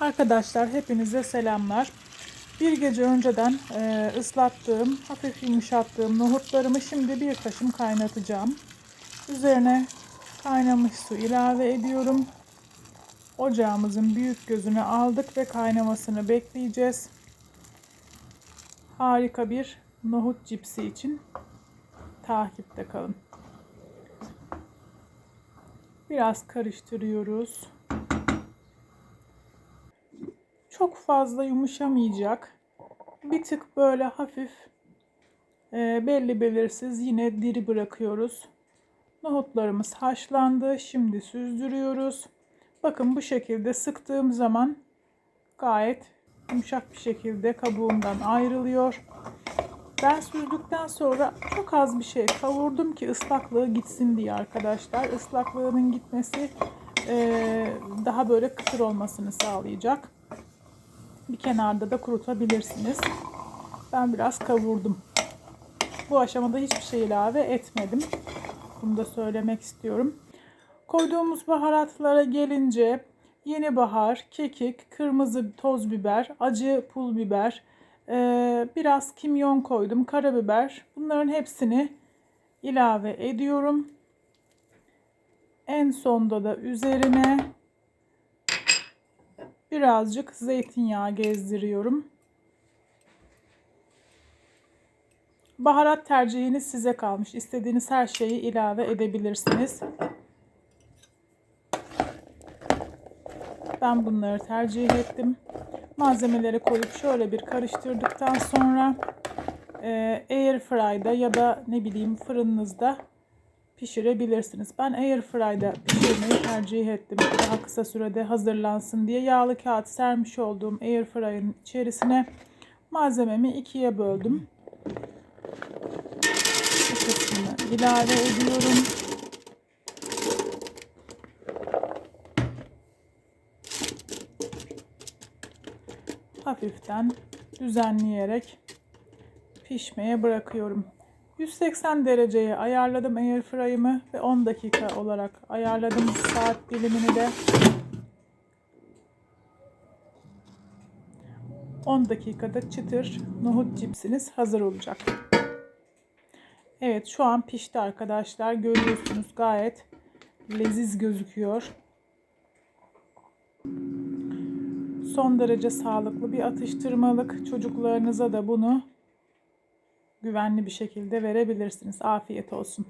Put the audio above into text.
Arkadaşlar hepinize selamlar. Bir gece önceden e, ıslattığım, hafif yumuşattığım nohutlarımı şimdi bir taşım kaynatacağım. Üzerine kaynamış su ilave ediyorum. Ocağımızın büyük gözünü aldık ve kaynamasını bekleyeceğiz. Harika bir nohut cipsi için takipte kalın. Biraz karıştırıyoruz. Çok fazla yumuşamayacak. Bir tık böyle hafif e, belli belirsiz yine diri bırakıyoruz. Nohutlarımız haşlandı. Şimdi süzdürüyoruz. Bakın bu şekilde sıktığım zaman gayet yumuşak bir şekilde kabuğundan ayrılıyor. Ben süzdükten sonra çok az bir şey kavurdum ki ıslaklığı gitsin diye arkadaşlar. Islaklığının gitmesi e, daha böyle kıtır olmasını sağlayacak. Bir kenarda da kurutabilirsiniz. Ben biraz kavurdum. Bu aşamada hiçbir şey ilave etmedim. Bunu da söylemek istiyorum. Koyduğumuz baharatlara gelince yeni bahar, kekik, kırmızı toz biber, acı pul biber, ee, biraz kimyon koydum, karabiber. Bunların hepsini ilave ediyorum. En sonda da üzerine birazcık zeytinyağı gezdiriyorum. Baharat tercihiniz size kalmış. İstediğiniz her şeyi ilave edebilirsiniz. Ben bunları tercih ettim. Malzemeleri koyup şöyle bir karıştırdıktan sonra e, air fry'da ya da ne bileyim fırınınızda pişirebilirsiniz. Ben air fry'da pişirmeyi tercih ettim. Daha kısa sürede hazırlansın diye yağlı kağıt sermiş olduğum air fry'ın içerisine malzememi ikiye böldüm. Bu kısmını ilave ediyorum. hafiften düzenleyerek pişmeye bırakıyorum. 180 dereceye ayarladım airfryer'ımı ve 10 dakika olarak ayarladım saat dilimini de. 10 dakikada çıtır nohut cipsiniz hazır olacak. Evet şu an pişti arkadaşlar. Görüyorsunuz gayet leziz gözüküyor son derece sağlıklı bir atıştırmalık. Çocuklarınıza da bunu güvenli bir şekilde verebilirsiniz. Afiyet olsun.